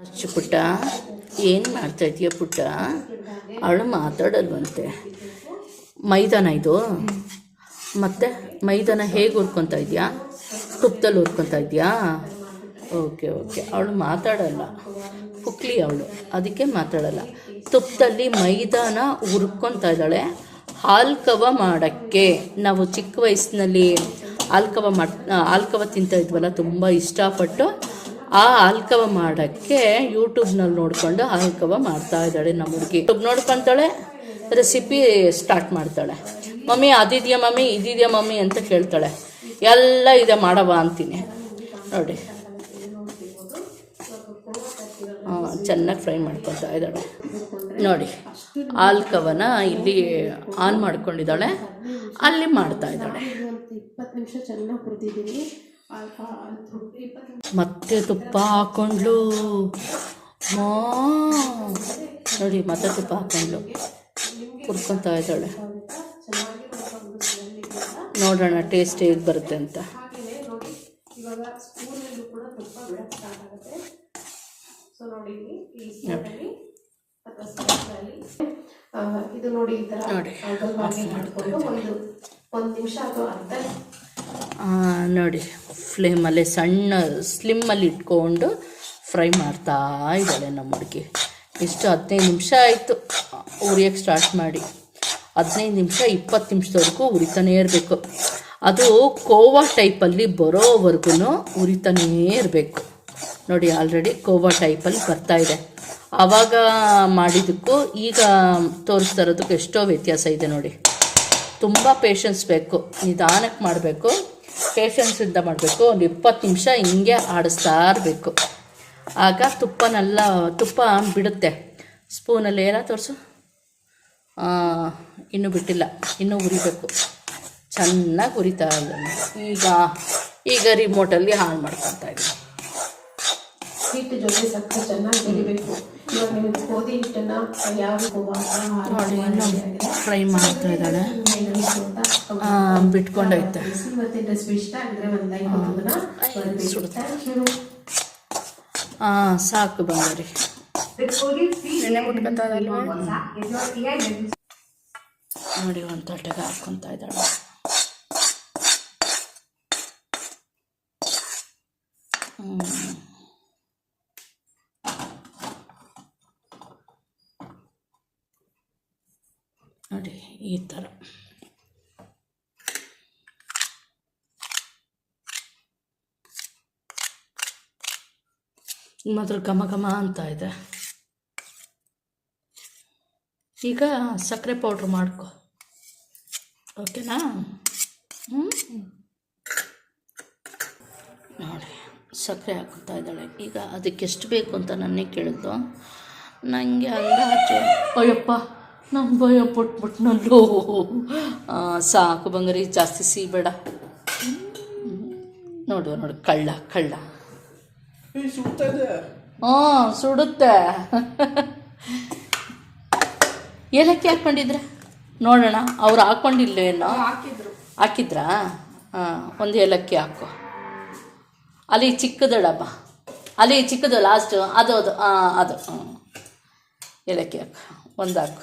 ಅಚ್ಚು ಪುಟ್ಟ, ಏನು ಮಾಡ್ತಾ ಇದೀಯ ಪುಟ್ಟ? ಅವಳು ಮಾತಾಡಲ್ವಂತೆ. ಮೈದಾನ ಇದು. ಮತ್ತೆ ಮೈದಾನ ಹೇಗೆ ಹುರ್ಕೊತಾ ಇದೆಯಾ ತುಪ್ಪದಲ್ಲಿ ಹುರ್ಕೊತಾ ಇದೆಯಾ ಓಕೆ ಓಕೆ. ಅವಳು ಮಾತಾಡಲ್ಲ. ಪುಕ್ಲಿ ಅವಳು. ಅದಕ್ಕೆ ಮಾತಾಡಲ್ಲ. ತುಪ್ಪದಲ್ಲಿ ಮೈದಾನ ಹುರ್ಕೊತಾ ಇದ್ದಾಳೆ. ಹಾಲ್ಕವ ಮಾಡೋಕ್ಕೆ. ನಾವು ಚಿಕ್ಕ ವಯಸ್ಸಿನಲ್ಲಿ ಹಾಲ್ಕವ ಮಾಡ್, ಹಾಲ್ಕವ ತಿಂತಾ ಇದ್ವಲ್ಲ, ತುಂಬ ಇಷ್ಟಪಟ್ಟು ಆ ಹಾಲ್ಕವ ಮಾಡೋಕ್ಕೆ ಯೂಟ್ಯೂಬ್ನಲ್ಲಿ ನೋಡ್ಕೊಂಡು ಆಲ್ಕವ ಮಾಡ್ತಾ ಇದ್ದಾಳೆ ನಮ್ಮ ಹುಡುಗಿ. ಯೂಟ್ಯೂಬ್ ನೋಡ್ಕೊತಾಳೆ ರೆಸಿಪಿ ಸ್ಟಾರ್ಟ್ ಮಾಡ್ತಾಳೆ. ಮಮ್ಮಿ, ಅದಿದೆಯಾ ಮಮ್ಮಿ? ಇದಿದೆಯಾ ಮಮ್ಮಿ? ಅಂತ ಕೇಳ್ತಾಳೆ. ಎಲ್ಲ ಇದೆ ಮಾಡವ ಅಂತೀನಿ. ನೋಡಿ. ಚೆನ್ನಾಗಿ ಫ್ರೈ ಮಾಡ್ಕೊತಾ ಇದ್ದಾಳೆ. ನೋಡಿ ಆಲ್ಕವನ ಇಲ್ಲಿ ಆನ್ ಮಾಡ್ಕೊಂಡಿದ್ದಾಳೆ. ಅಲ್ಲಿ ಮಾಡ್ತಾ ಇದ್ದಾಳೆ. ಮತ್ತೆ ತುಪ್ಪ ಹಾಕೊಂಡ್ಲು ಮಾ. ನೋಡಿ ಮತ್ತೆ ತುಪ್ಪ ಹಾಕೊಂಡ್ಲು ಕುರ್ಕೊತಾ ಇದ್ದಾಳೆ. ನೋಡೋಣ ಟೇಸ್ಟ್ ಹೇಗೆ ಬರುತ್ತೆ ಅಂತ. ಇದು ನೋಡಿ ಈ ಥರ ಒಂದು ನಿಮಿಷ ಅಥವಾ ಅರ್ಧ ನೋಡಿ, ಫ್ಲೇಮಲ್ಲಿ ಸಣ್ಣ ಸ್ಲಿಮ್ಮಲ್ಲಿ ಇಟ್ಕೊಂಡು ಫ್ರೈ ಮಾಡ್ತಾ ಇದ್ದಾಳೆ ನಮ್ಮ ಹುಡುಗಿ. ಇಷ್ಟು ಹದಿನೈದು ನಿಮಿಷ ಆಯಿತು. ಉರಿಯೋಕ್ಕೆ ಸ್ಟಾರ್ಟ್ ಮಾಡಿ. ಹದಿನೈದು ನಿಮಿಷ, ಇಪ್ಪತ್ತು ನಿಮಿಷದವರೆಗೂ ಉರಿತಾನೇ ಇರಬೇಕು. ಅದು ಕೋವಾ ಟೈಪಲ್ಲಿ ಬರೋವರೆಗೂ ಉರಿತಾನೇ ಇರಬೇಕು. ನೋಡಿ ಆಲ್ರೆಡಿ ಕೋವಾ ಟೈಪಲ್ಲಿ ಬರ್ತಾ ಇದೆ. ಆವಾಗ ಮಾಡಿದ್ದಕ್ಕೂ ಈಗ ತೋರಿಸ್ತಾ ಇರೋದಕ್ಕೆ ಎಷ್ಟೋ ವ್ಯತ್ಯಾಸ ಇದೆ ನೋಡಿ. ತುಂಬ ಪೇಷನ್ಸ್ ಬೇಕು ನಿಧಾನಕ್ಕೆ ಮಾಡಬೇಕು ಪೇಷನ್ಸಿಂದ ಮಾಡಬೇಕು ಒಂದು ಇಪ್ಪತ್ತು ನಿಮಿಷ ಹಿಂಗೆ ಆಡಿಸ್ತಾ ಇರಬೇಕು. ಆಗ ತುಪ್ಪನೆಲ್ಲ ತುಪ್ಪ ಬಿಡುತ್ತೆ. ಸ್ಪೂನಲ್ಲಿ ಏನೋ ತೋರಿಸು? ಇನ್ನೂ ಬಿಟ್ಟಿಲ್ಲ ಇನ್ನೂ ಉರಿಬೇಕು. ಚೆನ್ನಾಗಿ ಉರಿತಾ ಇಲ್ಲ ಈಗ ಈಗ ರಿಮೋಟಲ್ಲಿ ಹಾಳು ಮಾಡ್ಕೊತಾ ಇದ್ದೀನಿ ಹಿಟ್ಟು ಜೊತೆ ಸಕ್ಕರೆ ಚೆನ್ನಾಗಿ ಬೆರಿಬೇಕು ಇವಾಗ ನೀವು ಗೋಧಿ ಹಿಟ್ಟನ್ನ ಯಾವ ಫ್ರೈ ಮಾಡ್ತಾ ಇದ್ದಾಳೆ. ಬಿಟ್ಕೊಂಡೈತೆ ಸಾಕು ಬಂಗಾರಿ. ನೋಡಿ ಒಂದು ತಟ್ಟೆಗೆ ಹಾಕೊಂತ ಇದ್ದಾಳೆ ಹ್ಮ್. ನೋಡಿ ಈ ಥರ ಮಾತ್ರ ಘಮ ಘಮ ಅಂತ ಇದೆ. ಈಗ ಸಕ್ಕರೆ ಪೌಡ್ರ್ ಮಾಡ್ಕೊ. ಓಕೆನಾ ನೋಡಿ ಸಕ್ಕರೆ ಹಾಕ್ತಾ ಇದ್ದಾಳೆ. ಈಗ ಅದಕ್ಕೆ ಎಷ್ಟು ಬೇಕು ಅಂತ ನನಗೆ ಕೇಳಿದ್ದು ನನಗೆ ಅಂದಾಜು ಅಯ್ಯಪ್ಪ ನಮ್ಮ ಭಯ ಪಟ್ಬಿಟ್ನಲ್ಲೋ. ಆ, ಸಾಕು ಬಂಗಾರಿ ಜಾಸ್ತಿ ಸಿಬೇಡ. ನೋಡುವ ನೋಡು ಕಳ್ಳ ಕಳ್ಳ. ಹ್ಞೂ ಸುಡುತ್ತೆ. ಏಲಕ್ಕಿ ಹಾಕ್ಕೊಂಡಿದ್ರೆ? ನೋಡೋಣ ಅವ್ರು ಹಾಕ್ಕೊಂಡಿಲ್ವೇನೋ ಹಾಕಿದ್ರು. ಹಾಕಿದ್ರಾ? ಹಾಂ ಒಂದು ಏಲಕ್ಕಿ ಹಾಕು. ಅಲ್ಲಿ ಚಿಕ್ಕದ ಡಬ್ಬ ಅಲ್ಲಿ ಚಿಕ್ಕದು ಲಾಸ್ಟ್ ಅದು ಅದು ಹಾಂ ಅದು. ಹ್ಞೂ. ಏಲಕ್ಕಿ ಹಾಕು. ಒಂದು ಹಾಕು.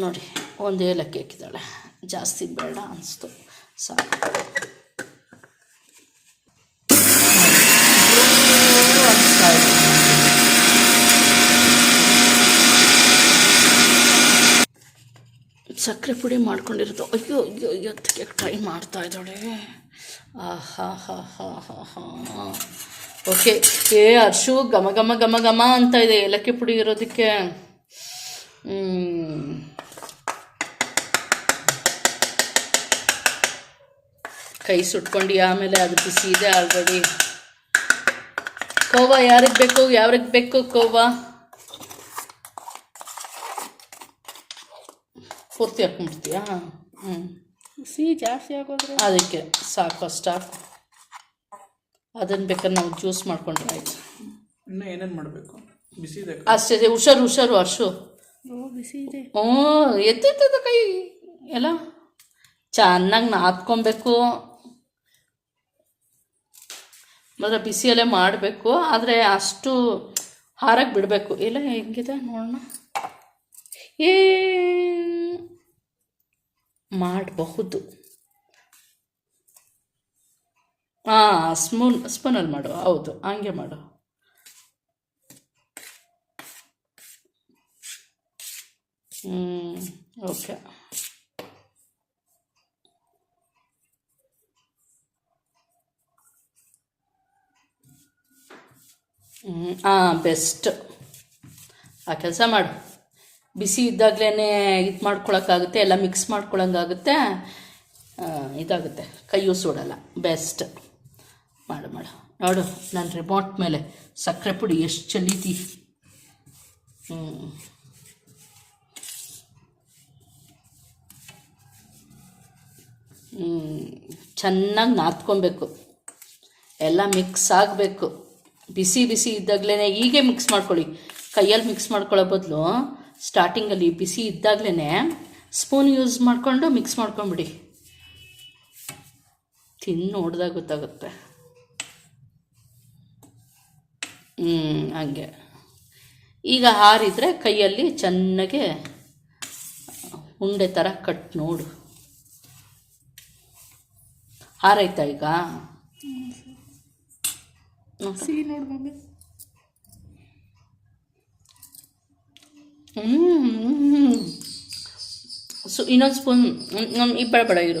ನೋಡಿ ಒಂದು ಏಲಕ್ಕಿ ಹಾಕಿದ್ದಾಳೆ. ಜಾಸ್ತಿ ಬೇಡ ಅನಿಸ್ತು. ಸಾಕು ಅನಿಸ್ತಾ ಇದೆ ಸಕ್ಕರೆ ಪುಡಿ ಮಾಡ್ಕೊಂಡಿರೋದು. ಅಯ್ಯೋ ಅಯ್ಯೋ ಅಯ್ಯೋ, ಅದಕ್ಕೆ ಟ್ರೈ ಮಾಡ್ತಾ ಇದ್ದಾಳೆ. ಆಹಾ ಓಕೆ ಏ ಅರ್ಶು ಘಮ ಘಮ ಘಮ ಘಮ ಅಂತ ಇದೆ. ಏಲಕ್ಕಿ ಪುಡಿ ಇರೋದಕ್ಕೆ. ಕೈ ಸುಟ್ಕೊಂಡು, ಆಮೇಲೆ ಅದು ಬಿಸಿ ಇದೆ ಆಲ್ರೆಡಿ ಕೋವಾ, ಯಾರಿಗೆ ಬೇಕು? ಯಾರಿಗೆ ಬೇಕು ಕೋವಾ? ಪೂರ್ತಿ ಹಾಕ್ಬಿಡ್ತೀಯಾ? ಹ್ಞೂ ಸಿಹಿ ಜಾಸ್ತಿ ಆಗೋದ್ರೆ ಅದಕ್ಕೆ ಸಾಕು ಅಷ್ಟಾಕು ಅದನ್ನು ಬೇಕಾದ್ರೆ ನಾವು ಜ್ಯೂಸ್ ಮಾಡ್ಕೊಂಡ್ರೆ ಆಯ್ತು. ಇನ್ನು ಏನೇನು ಮಾಡಬೇಕು? ಬಿಸಿ ಇದೆ ಅಷ್ಟೇ ಹುಷಾರು ಹುಷಾರು ಅರ್ಶು ಬಿಸಿ ಇದೆ. ಹ್ಞೂ ಎತ್ತಿತ್ತದ ಕೈ? ಎಲ್ಲ? ಚೆನ್ನಾಗಿ ನಾದ್ಕೊಬೇಕು. ಮಾತ್ರ ಬಿಸಿಯಲ್ಲೇ ಮಾಡಬೇಕು ಆದರೆ ಅಷ್ಟು ಹಾರಕ್ಕೆ ಬಿಡಬೇಕು. ಇಲ್ಲ ಹೆಂಗಿದೆ ನೋಡೋಣ. ಏ ಮಾಡಬಹುದು. ಹಾಂ ಸ್ಪೂನ್ ಸ್ಪೂನಲ್ಲಿ ಮಾಡು. ಹೌದು, ಹಂಗೆ ಮಾಡು. Hmm, okay. ಹಾಂ ಬೆಸ್ಟ್. ಆ, ಕೆಲಸ ಮಾಡು. ಬಿಸಿ ಇದ್ದಾಗಲೇ ಇದು ಮಾಡ್ಕೊಳಕ್ಕಾಗುತ್ತೆ, ಎಲ್ಲ ಮಿಕ್ಸ್ ಮಾಡ್ಕೊಳಂಗಾಗುತ್ತೆ. ಇದಾಗುತ್ತೆ. ಕೈಯೂ ಸುಡಲ್ಲ ಬೆಸ್ಟ್ ಮಾಡು ಮಾಡು. ನೋಡು, ನಾನು ರಿಮೋಟ್ ಮೇಲೆ ಸಕ್ಕರೆ ಪುಡಿ ಎಷ್ಟು ಚೆಲ್ಲಿತಿ ಚೆನ್ನಾಗಿ ನಾದ್ಕೊಬೇಕು ಎಲ್ಲ ಮಿಕ್ಸ್ ಆಗಬೇಕು. ಬಿಸಿ ಬಿಸಿ ಇದ್ದಾಗಲೇ ಹೀಗೆ ಮಿಕ್ಸ್ ಮಾಡ್ಕೊಳ್ಳಿ. ಕೈಯಲ್ಲಿ ಮಿಕ್ಸ್ ಮಾಡ್ಕೊಳ್ಳೋ ಬದಲು ಸ್ಟಾರ್ಟಿಂಗಲ್ಲಿ ಬಿಸಿ ಇದ್ದಾಗಲೇ ಸ್ಪೂನ್ ಯೂಸ್ ಮಾಡಿಕೊಂಡು ಮಿಕ್ಸ್ ಮಾಡ್ಕೊಂಬಿಡಿ. ತಿನ್ನು ನೋಡಿದಾಗ ಗೊತ್ತಾಗುತ್ತೆ. ಹ್ಞೂ ಹಂಗೆ. ಈಗ ಹಾರಿದರೆ ಕೈಯಲ್ಲಿ ಚೆನ್ನಾಗೆ ಉಂಡೆ ಥರ ಕಟ್ ನೋಡು. ಹಾರೈತಾ ಈಗ ಸಿಹಿ ನೋಡು ಮಮ್ಮಿ ಹ್ಞೂ ಸೊ, ಇನ್ನೊಂದು ಸ್ಪೂನ್ ನಮ್ಮ ಈ ಬೇಡ, ಇರು.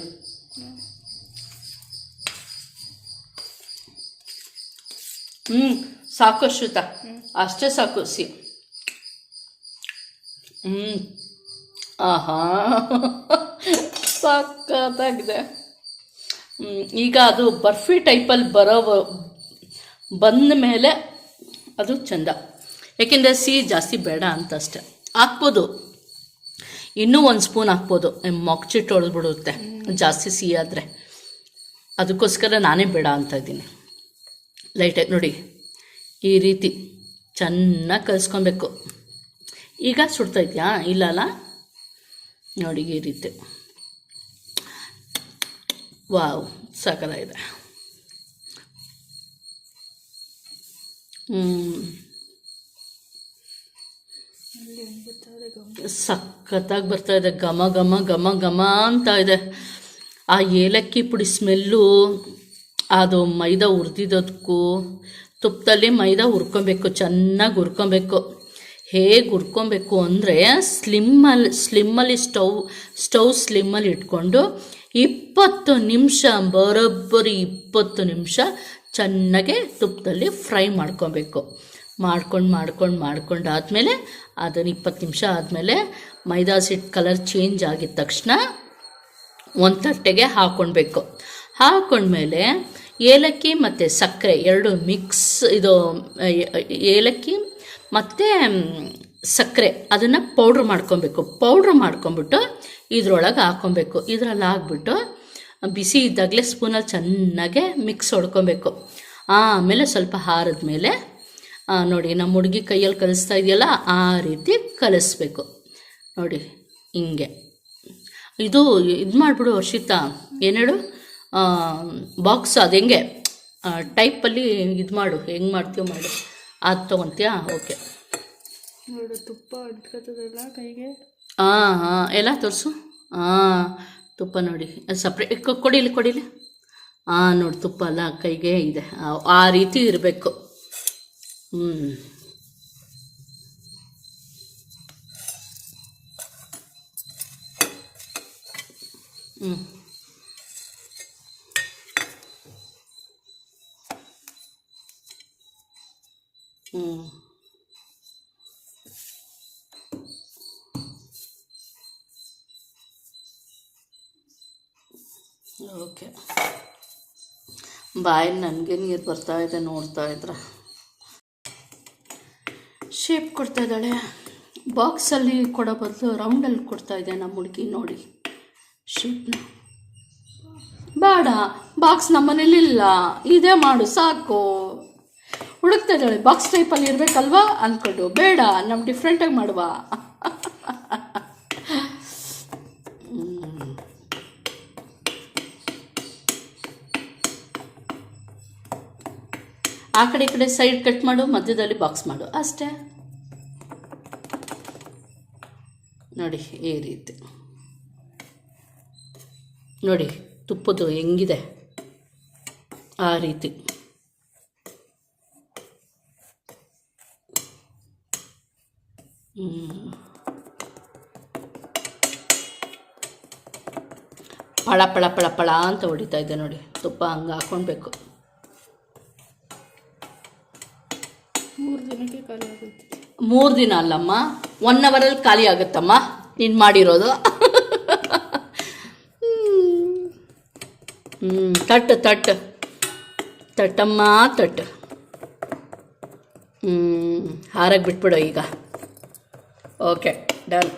ಹ್ಞೂ ಸಾಕು ಶ್ರುತ ಅಷ್ಟೇ ಸಾಕು, ಸಿ. ಹ್ಞೂ ಆಹಾ. ಸಾಕಾಗಿದೆ ಈಗ ಅದು ಬರ್ಫಿ ಟೈಪಲ್ಲಿ ಬರೋ ಬಂದ ಮೇಲೆ ಅದು ಚಂದ. ಯಾಕೆಂದರೆ ಸಿಹಿ ಜಾಸ್ತಿ ಬೇಡ ಅಂತ ಅಷ್ಟೆ ಹಾಕ್ಬೋದು. ಇನ್ನೂ ಒಂದು ಸ್ಪೂನ್ ಹಾಕ್ಬೋದು. ಮೊಗ್ಚಿಟ್ಟು ಹೊಡೆದ್ಬಿಡುತ್ತೆ. ಜಾಸ್ತಿ ಸಿಹಿ ಆದರೆ. ಅದಕ್ಕೋಸ್ಕರ ನಾನೇ ಬೇಡ ಅಂತ ಇದ್ದೀನಿ. ಲೈಟಾಗಿ ನೋಡಿ. ಈ ರೀತಿ ಚೆನ್ನಾಗಿ ಕಲಿಸ್ಕೊಬೇಕು. ಈಗ ಸುಡ್ತಾ ಇದೆಯಾ? ಇಲ್ಲಲ್ಲ ನೋಡಿ ಈ ರೀತಿ. ವಾವ್ ಸಾಕಾಗಿದೆ ಹ್ಞೂ ಸಖತ್ತಾಗಿ ಬರ್ತಾ ಇದೆ. ಘಮ ಘಮ ಘಮ ಘಮ ಅಂತ ಇದೆ. ಆ ಏಲಕ್ಕಿ ಪುಡಿ ಸ್ಮೆಲ್ಲು, ಅದು ಮೈದಾ ಹುರಿದಿದ್ದಕ್ಕೂ ತುಪ್ಪದಲ್ಲಿ ಮೈದಾ ಹುರ್ಕೊಬೇಕು, ಚೆನ್ನಾಗಿ ಹುರ್ಕೊಬೇಕು. ಹೇಗೆ ಹುರ್ಕೊಬೇಕು ಅಂದರೆ ಸ್ಲಿಮ್ಮಲ್ಲಿ ಸ್ಲಿಮ್ಮಲ್ಲಿ ಸ್ಟವ್ ಸ್ಟವ್ ಸ್ಲಿಮ್ಮಲ್ಲಿ ಇಟ್ಕೊಂಡು ಇಪ್ಪತ್ತು ನಿಮಿಷ, ಬರೋಬ್ಬರಿ ಇಪ್ಪತ್ತು ನಿಮಿಷ ಚೆನ್ನಾಗೆ ತುಪ್ಪದಲ್ಲಿ ಫ್ರೈ ಮಾಡ್ಕೊಬೇಕು. ಮಾಡ್ಕೊಂಡು ಮಾಡ್ಕೊಂಡು ಮಾಡ್ಕೊಂಡು ಆದಮೇಲೆ ಅದನ್ನು ಇಪ್ಪತ್ತು ನಿಮಿಷ ಆದಮೇಲೆ ಮೈದಾ ಸಿಟ್ ಕಲರ್ ಚೇಂಜ್ ಆಗಿದ ತಕ್ಷಣ ಒಂದು ತಟ್ಟೆಗೆ ಹಾಕ್ಕೊಳ್ಬೇಕು ಹಾಕ್ಕೊಂಡ್ಮೇಲೆ ಏಲಕ್ಕಿ ಮತ್ತು ಸಕ್ಕರೆ ಎರಡು ಮಿಕ್ಸ್ ಇದು ಏಲಕ್ಕಿ ಮತ್ತು ಸಕ್ಕರೆ ಅದನ್ನು ಪೌಡ್ರ್ ಮಾಡ್ಕೊಬೇಕು ಪೌಡ್ರ್ ಮಾಡ್ಕೊಂಬಿಟ್ಟು ಇದ್ರೊಳಗೆ ಹಾಕ್ಕೊಬೇಕು ಇದರಲ್ಲಿ ಹಾಕ್ಬಿಟ್ಟು ಬಿಸಿ ಇದ್ದಾಗಲೇ ಸ್ಪೂನಲ್ಲಿ ಚೆನ್ನಾಗೆ ಮಿಕ್ಸ್ ಹೊಡ್ಕೊಬೇಕು ಆಮೇಲೆ ಸ್ವಲ್ಪ ಹಾರದ ಮೇಲೆ ನೋಡಿ ನಮ್ಮ ಹುಡುಗಿ ಕೈಯಲ್ಲಿ ಕಲಿಸ್ತಾ ಇದೆಯಲ್ಲ ಆ ರೀತಿ ಕಲಿಸ್ಬೇಕು. ನೋಡಿ ಹಿಂಗೆ. ಇದು ಇದು ಮಾಡಿಬಿಡು ವರ್ಷಿತಾ ಏನು ಹೇಳು ಬಾಕ್ಸ್ ಅದು ಹೆಂಗೆ? ಟೈಪಲ್ಲಿ ಇದು ಮಾಡು ಹೆಂಗೆ ಮಾಡ್ತೀವೋ ಮಾಡು. ಅದು ತೊಗೊತೀಯಾ? ಓಕೆ. ನೋಡು ತುಪ್ಪ ಅಂಟ್ಕೊತದಲ್ಲ ಕೈಗೆ? ಹಾಂ ಹಾಂ ಎಲ್ಲ ತೋರಿಸು. ಹಾಂ ತುಪ್ಪ ನೋಡಿ ಸಪ್ರೇಟ್ ಕೊಡಿಲಿ ಕೊಡಿಲಿ ಹಾಂ ನೋಡಿ ತುಪ್ಪ ಅಲ್ಲ ಕೈಗೆ ಇದೆ. ಆ- ರೀತಿ ಇರಬೇಕು. ಓಕೆ ಬಾಯಿ ನನಗೆ ನೀರು ಬರ್ತಾ ಇದೆ ನೋಡ್ತಾ ಇದ್ರೆ ಶೇಪ್ ಕೊಡ್ತಾ ಇದ್ದಾಳೆ. ಬಾಕ್ಸಲ್ಲಿ ಕೊಡೋ ಬದಲು ರೌಂಡಲ್ಲಿ ಕೊಡ್ತಾ ಇದೆ ನಮ್ಮ ಹುಡುಗಿ ನೋಡಿ. ಶೇಪ್ನ ಬೇಡ ಬಾಕ್ಸ್ ನಮ್ಮ ಮನೇಲಿಲ್ಲ ಇದೇ ಮಾಡು, ಸಾಕು. ಹುಡುಕ್ತಾ ಇದ್ದಾಳೆ. ಬಾಕ್ಸ್ ಟೈಪಲ್ಲಿ ಇರಬೇಕಲ್ವಾ? ಅಂದ್ಕೊಂಡು ಬೇಡ ನಮ್ಮ ಡಿಫ್ರೆಂಟಾಗಿ ಮಾಡುವ. ಆ ಕಡೆ ಈ ಕಡೆ ಸೈಡ್ ಕಟ್ ಮಾಡು, ಮಧ್ಯದಲ್ಲಿ ಬಾಕ್ಸ್ ಮಾಡು. ಅಷ್ಟೇ. ನೋಡಿ ಈ ರೀತಿ. ನೋಡಿ ತುಪ್ಪದ್ದು ಹೆಂಗಿದೆ? ಆ ರೀತಿ. ಪಳ ಪಳ ಪಳ ಪಳ ಅಂತ ಹೊಡಿತಾ ಇದೆ ನೋಡಿ. ತುಪ್ಪ ಹಂಗೆ ಹಾಕೊಳ್ಬೇಕು ಮೂರು ದಿನಕ್ಕೆ ಖಾಲಿ ಆಗುತ್ತೆ. ಮೂರು ದಿನ ಅಲ್ಲಮ್ಮ? ಒನ್ ಅವರಲ್ಲಿ ಖಾಲಿ ಆಗುತ್ತಮ್ಮ? ನೀನು ಮಾಡಿರೋದು? ಹ್ಞೂ ತಟ್ಟು ತಟ್ಟು. ತಟ್ಟಮ್ಮ, ತಟ್ಟು. ಹ್ಞೂ ಹಾರಕ್ಕೆ ಬಿಟ್ಬಿಡು ಈಗ. ಓಕೆ ಡನ್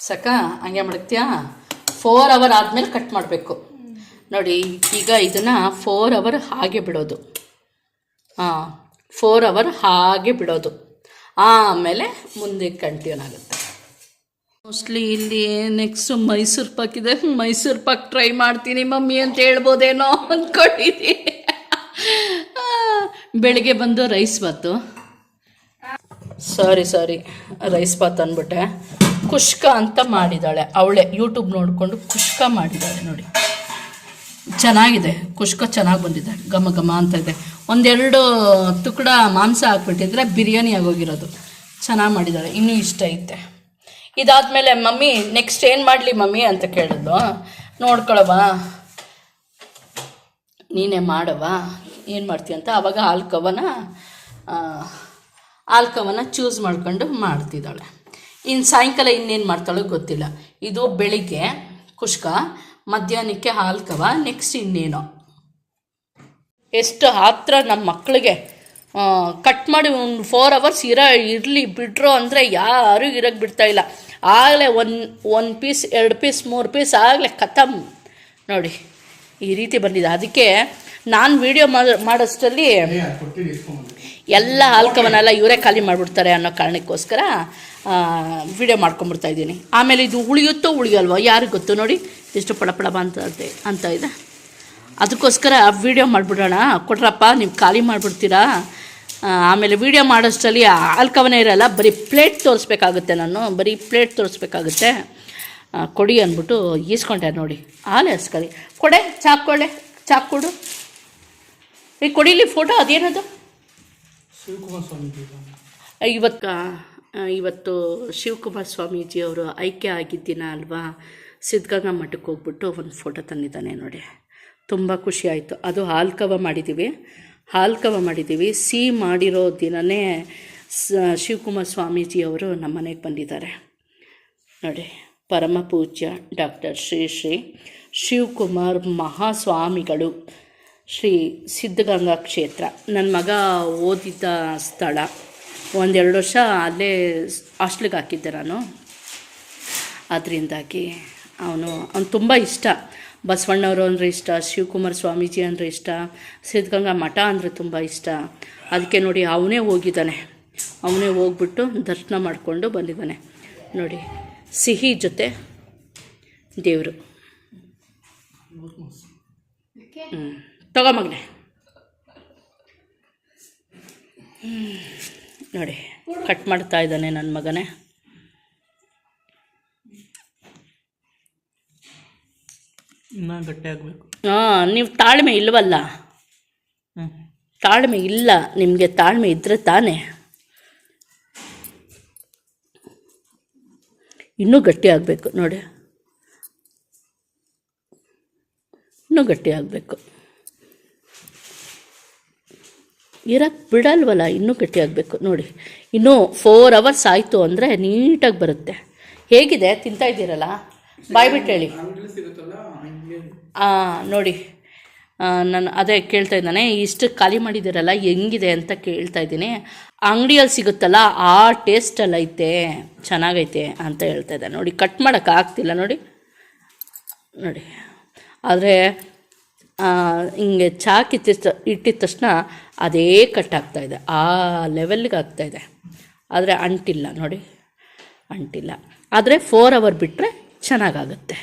ಸಕ, ಹಂಗೆ ಮಾಡ್ತೀಯಾ? ಫೋರ್ ಅವರ್ ಆದಮೇಲೆ ಕಟ್ ಮಾಡಬೇಕು. ನೋಡಿ, ಈಗ ಇದನ್ನು ಫೋರ್ ಅವರ್ ಹಾಗೆ ಬಿಡೋದು. ಹಾಂ ಫೋರ್ ಅವರ್ ಹಾಗೆ ಬಿಡೋದು. ಆಮೇಲೆ ಮುಂದೆ ಕಂಟಿನ್ಯೂ ಆಗುತ್ತೆ. ಮೋಸ್ಟ್ಲಿ ಇಲ್ಲಿ ನೆಕ್ಸ್ಟ್ ಮೈಸೂರು ಪಾಕ್ ಇದೆ. ಮೈಸೂರು ಪಾಕ್ ಟ್ರೈ ಮಾಡ್ತೀನಿ ಮಮ್ಮಿ ಅಂತ ಹೇಳ್ಬೋದೇನೋ ಅಂದ್ಕೊಂಡಿದ್ದೀನಿ ಬೆಳಿಗ್ಗೆ ಬಂದು rice bath sorry sorry rice bath ಅಂದ್ಬಿಟ್ಟೆ. ಕುಷ್ಕ ಅಂತ ಮಾಡಿದ್ದಾಳೆ ಅವಳೆ ಯೂಟ್ಯೂಬ್ ನೋಡಿಕೊಂಡು ಕುಷ್ಕ ಮಾಡಿದ್ದಾಳೆ ನೋಡಿ. ಚೆನ್ನಾಗಿದೆ. ಕುಷ್ಕ ಚೆನ್ನಾಗಿ ಬಂದಿದೆ. ಘಮ ಘಮ ಅಂತ ಇದೆ. ಒಂದೆರಡು ತುಕಡ ಮಾಂಸ ಹಾಕ್ಬಿಟ್ಟಿದ್ರೆ ಬಿರಿಯಾನಿ ಆಗೋಗಿರೋದು. ಚೆನ್ನಾಗಿ ಮಾಡಿದ್ದಾರೆ. ಇನ್ನೂ ಇಷ್ಟ ಐತೆ. ಇದಾದಮೇಲೆ ಮಮ್ಮಿ ನೆಕ್ಸ್ಟ್ ಏನು ಮಾಡಲಿ ಮಮ್ಮಿ ಅಂತ ಕೇಳಿದ್ಲು. ನೋಡ್ಕೊಳವಾ ನೀನೇ ಮಾಡವ ಏನು ಮಾಡ್ತೀಯ ಅಂತ. ಆವಾಗ ಆಲ್ಕವನ ಆಲ್ಕವನ ಚೂಸ್ ಮಾಡ್ಕೊಂಡು ಮಾಡ್ತಿದ್ದಾಳೆ. ಇನ್ನು ಸಾಯಂಕಾಲ ಇನ್ನೇನು ಮಾಡ್ತಾಳೋ ಗೊತ್ತಿಲ್ಲ. ಇದು ಬೆಳಿಗ್ಗೆ, ಕುಷ್ಕ, ಮಧ್ಯಾಹ್ನಕ್ಕೆ ಹಾಲ್ಕವ ನೆಕ್ಸ್ಟ್ ಇನ್ನೇನೋ. ಎಷ್ಟು ಹತ್ರ ನಮ್ಮ ಮಕ್ಕಳಿಗೆ ಕಟ್ ಮಾಡಿ ಒಂದು ಫೋರ್ ಅವರ್ಸ್ ಇರೋ, ಇರಲಿ ಬಿಡ್ರು ಅಂದರೆ ಯಾರೂ ಇರೋಕ್ಕೆ ಬಿಡ್ತಾ ಇಲ್ಲ. ಆಗಲೇ ಒಂದು ಒಂದು ಪೀಸ್ ಎರಡು ಪೀಸ್ ಮೂರು ಪೀಸ್ ಆಗಲೇ ಖತಮ್ ನೋಡಿ, ಈ ರೀತಿ ಬಂದಿದೆ. ಅದಕ್ಕೆ ನಾನು ವೀಡಿಯೋ ಮಾಡೋಷ್ಟರಲ್ಲಿ ಎಲ್ಲ ಆಲ್ಕವನ್ನೆಲ್ಲ ಇವರೇ ಖಾಲಿ ಮಾಡಿಬಿಡ್ತಾರೆ ಅನ್ನೋ ಕಾರಣಕ್ಕೋಸ್ಕರ ವಿಡಿಯೋ ಮಾಡ್ಕೊಂಬಿಡ್ತಾ ಇದ್ದೀನಿ. ಆಮೇಲೆ ಇದು ಉಳಿಯುತ್ತೋ ಉಳಿಯಲ್ವೋ, ಯಾರಿಗೆ ಗೊತ್ತು ನೋಡಿ. ಎಷ್ಟು ಪಡಪಡ ಪಡ ಅಂತ ಅಂತ ಇದೆ. ಅದಕ್ಕೋಸ್ಕರ ವೀಡಿಯೋ ಮಾಡಿಬಿಡೋಣ. ಕೊಟ್ರಪ್ಪ ನೀವು ಖಾಲಿ ಮಾಡಿಬಿಡ್ತೀರಾ? ಆಮೇಲೆ ವಿಡಿಯೋ ಮಾಡೋಷ್ಟರಲ್ಲಿ ಆಲ್ಕವನೇ ಇರಲ್ಲ ಬರೀ ಪ್ಲೇಟ್ ತೋರಿಸ್ಬೇಕಾಗುತ್ತೆ ನಾನು ಬರೀ ಪ್ಲೇಟ್ ತೋರಿಸ್ಬೇಕಾಗುತ್ತೆ. ಕೊಡಿ ಅಂದ್ಬಿಟ್ಟು ಈಸ್ಕೊಂಡೆ ನೋಡಿ ಹಾಲು ಹಸ್ಕೊಳ್ಳಿ ಕೊಡೆ ಚಾಕೊಳ್ಳೆ ಚಾಕ್ ಕೊಡು. ಈ ಕೊಡಿಲಿ ಫೋಟೋ ಅದೇನದು? ಶಿವಕುಮಾರ್ ಸ್ವಾಮೀಜಿ ಇವತ್ತು ಇವತ್ತು ಶಿವಕುಮಾರ್ ಸ್ವಾಮೀಜಿ ಅವರು ಐಕ್ಯ ಆಗಿದ್ದೀನ ಅಲ್ವಾ ಸಿದ್ಧಗಂಗಾ ಮಠಕ್ಕೆ ಹೋಗ್ಬಿಟ್ಟು ಒಂದು ಫೋಟೋ ತಂದಿದ್ದಾನೆ ನೋಡಿ. ತುಂಬ ಖುಷಿ ಆಯಿತು ಅದು ಹಾಲ್ಕವ ಮಾಡಿದ್ದೀವಿ. ಹಾಲ್ಕವ ಮಾಡಿದ್ದೀವಿ. ಸಿಹಿ ಮಾಡಿರೋ ದಿನವೇ ಶಿವಕುಮಾರ್ ಸ್ವಾಮೀಜಿಯವರು ನಮ್ಮ ಮನೆಗೆ ಬಂದಿದ್ದಾರೆ. ನೋಡಿ, ಪರಮ ಪೂಜ್ಯ ಡಾಕ್ಟರ್ ಶ್ರೀ ಶ್ರೀ ಶಿವಕುಮಾರ್ ಮಹಾಸ್ವಾಮಿಗಳು, ಶ್ರೀ ಸಿದ್ಧಗಂಗಾ ಕ್ಷೇತ್ರ. ನನ್ನ ಮಗ ಓದಿದ್ದ ಸ್ಥಳ, ಒಂದೆರಡು ವರ್ಷ ಅಲ್ಲೇ ಹಾಸ್ಟ್ಲಿಗೆ ಹಾಕಿದ್ದೆ ನಾನು. ಅದರಿಂದಾಗಿ ಅವನು, ಅವ್ನು ತುಂಬ ಇಷ್ಟ. ಬಸವಣ್ಣವರು ಅಂದರೆ ಇಷ್ಟ, ಶಿವಕುಮಾರ ಸ್ವಾಮೀಜಿ ಅಂದರೆ ಇಷ್ಟ, ಸಿದ್ಧಗಂಗಾ ಮಠ ಅಂದರೆ ತುಂಬ ಇಷ್ಟ. ಅದಕ್ಕೆ ನೋಡಿ ಅವನೇ ಹೋಗಿದ್ದಾನೆ. ಅವನೇ ಹೋಗ್ಬಿಟ್ಟು ದರ್ಶನ ಮಾಡಿಕೊಂಡು ಬಂದಿದ್ದಾನೆ. ನೋಡಿ, ಸಿಹಿ ಜೊತೆ ದೇವರು. ಹ್ಞೂ ತಗೊಂಬಗ್ನೆ ನೋಡಿ, ಕಟ್ ಮಾಡ್ತಾ ಇದ್ದಾನೆ ನನ್ನ ಮಗನೇ. ಇನ್ನೂ ಗಟ್ಟಿ ಆಗಬೇಕು. ಹಾಂ ನೀವು ತಾಳ್ಮೆ ಇಲ್ವಲ್ಲ? ತಾಳ್ಮೆ ಇಲ್ಲ ನಿಮಗೆ ತಾಳ್ಮೆ ಇದ್ದರೆ ತಾನೇ. ಇನ್ನೂ ಗಟ್ಟಿ ಆಗಬೇಕು ನೋಡಿ. ಇನ್ನೂ ಗಟ್ಟಿ ಆಗಬೇಕು. ಇರಕ್ಕೆ ಬಿಡಲ್ವಲ್ಲ ಇನ್ನೂ ಗಟ್ಟಿ ಆಗಬೇಕು ನೋಡಿ. ಇನ್ನೂ ಫೋರ್ ಅವರ್ಸ್ ಆಯಿತು ಅಂದರೆ ನೀಟಾಗಿ ಬರುತ್ತೆ. ಹೇಗಿದೆ? ತಿಂತಾ ಇದ್ದೀರಲ್ಲ? ಬಾಯ್ಬಿಟ್ಟು ಹೇಳಿ. ನೋಡಿ. ನಾನು ಅದೇ ಕೇಳ್ತಾ ಇದ್ದಾನೆ, ಇಷ್ಟು ಖಾಲಿ ಮಾಡಿದ್ದೀರಲ್ಲ, ಹೆಂಗಿದೆ ಅಂತ ಕೇಳ್ತಾ ಇದ್ದೀನಿ. ಅಂಗಡಿಯಲ್ಲಿ ಸಿಗುತ್ತಲ್ಲ, ಆ ಟೇಸ್ಟಲ್ಲಿ ಐತೆ, ಚೆನ್ನಾಗೈತೆ ಅಂತ ಹೇಳ್ತಾ ಇದ್ದಾನೆ. ನೋಡಿ ಕಟ್ ಮಾಡೋಕ್ಕಾಗ್ತಿಲ್ಲ ನೋಡಿ. ನೋಡಿ. ಆದರೆ ಹಿಂಗೆ ಚಾಕ್ ಇಟ್ಟಿದ ಇಟ್ಟಿದ ತಕ್ಷಣ ಅದೇ ಕಟ್ ಆಗ್ತಾ ಇದೆ. ಆ ಲೆವೆಲ್ಗೆ ಆಗ್ತಾ ಇದೆ. ಆದರೆ ಅಂಟಿಲ್ಲ, ನೋಡಿ. ಅಂಟಿಲ್ಲ. ಆದರೆ ಫೋರ್ ಅವರ್ ಬಿಟ್ಟರೆ ಚೆನ್ನಾಗಾಗುತ್ತೆ.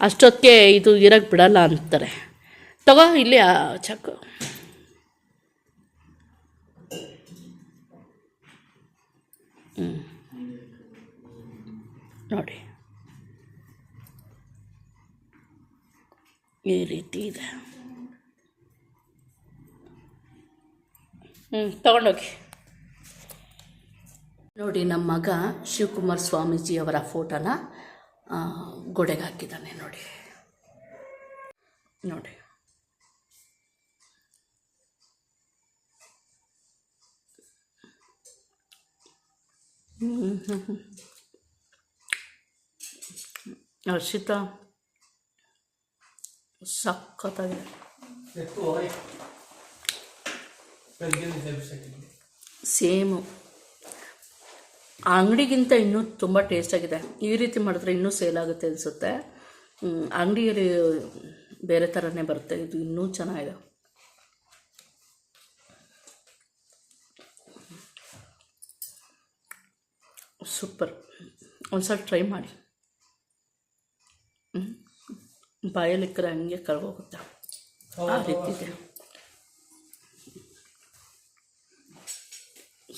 ಅಷ್ಟೊತ್ತಿಗೆ ಇದು ಇರೋಕ್ಕೆ ಬಿಡಲ್ಲ ಅಂತಾರೆ. ತಗೋ ಇಲ್ಲಿ ಚಕ್ಕು ನೋಡಿ. ಈ ರೀತಿ ಇದೆ. ಹ್ಞೂ ತಗೊಂಡೋಗಿ. ನೋಡಿ, ನಮ್ಮ ಮಗ ಶಿವಕುಮಾರ್ ಸ್ವಾಮೀಜಿಯವರ ಫೋಟೋನ ಗೋಡೆಗೆ ಹಾಕಿದ್ದಾನೆ ನೋಡಿ. ನೋಡಿ ಹರ್ಷಿತಾ ಸಖತ್ತಾಗಿದೆ. ಸೇಮು. ಅಂಗಡಿಗಿಂತ ಇನ್ನೂ ತುಂಬ ಟೇಸ್ಟಾಗಿದೆ ಈ ರೀತಿ ಮಾಡಿದ್ರೆ ಇನ್ನೂ ಸೇಲ್ ಆಗುತ್ತೆ ಅನಿಸುತ್ತೆ. ಅಂಗಡಿಯಲ್ಲಿ ಬೇರೆ ಥರನೇ ಬರುತ್ತೆ. ಇದು ಇನ್ನೂ ಚೆನ್ನಾಗಿದೆ. ಸೂಪರ್. ಒಂದ್ಸಲ ಟ್ರೈ ಮಾಡಿ. ಇಕ್ಕರೆ ಹಂಗೆ ಕರ್ಗೋಗುತ್ತೆ. ಆ ರೀತಿ ಇದೆ.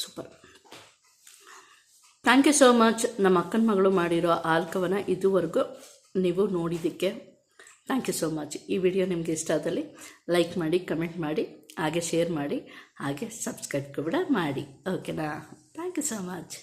Super. Thank you so much ನಮ್ಮ ಅಕ್ಕನ ಮಗಳು ಮಾಡಿರೋ ಆಲ್ಕವನ ಇದುವರೆಗೂ ನೀವು ನೋಡಿದ್ದಕ್ಕೆ ಥ್ಯಾಂಕ್ ಯು ಸೋ ಮಚ್ ಈ ವಿಡಿಯೋ ನಿಮಗೆ ಇಷ್ಟ ಆದಲ್ಲಿ ಲೈಕ್ ಮಾಡಿ ಕಮೆಂಟ್ ಮಾಡಿ, ಹಾಗೆ ಶೇರ್ ಮಾಡಿ, ಹಾಗೆ ಸಬ್ಸ್ಕ್ರೈಬ್ ಕೂಡ ಮಾಡಿ. ಓಕೆನಾ ಥ್ಯಾಂಕ್ ಯು ಸೋ ಮಚ್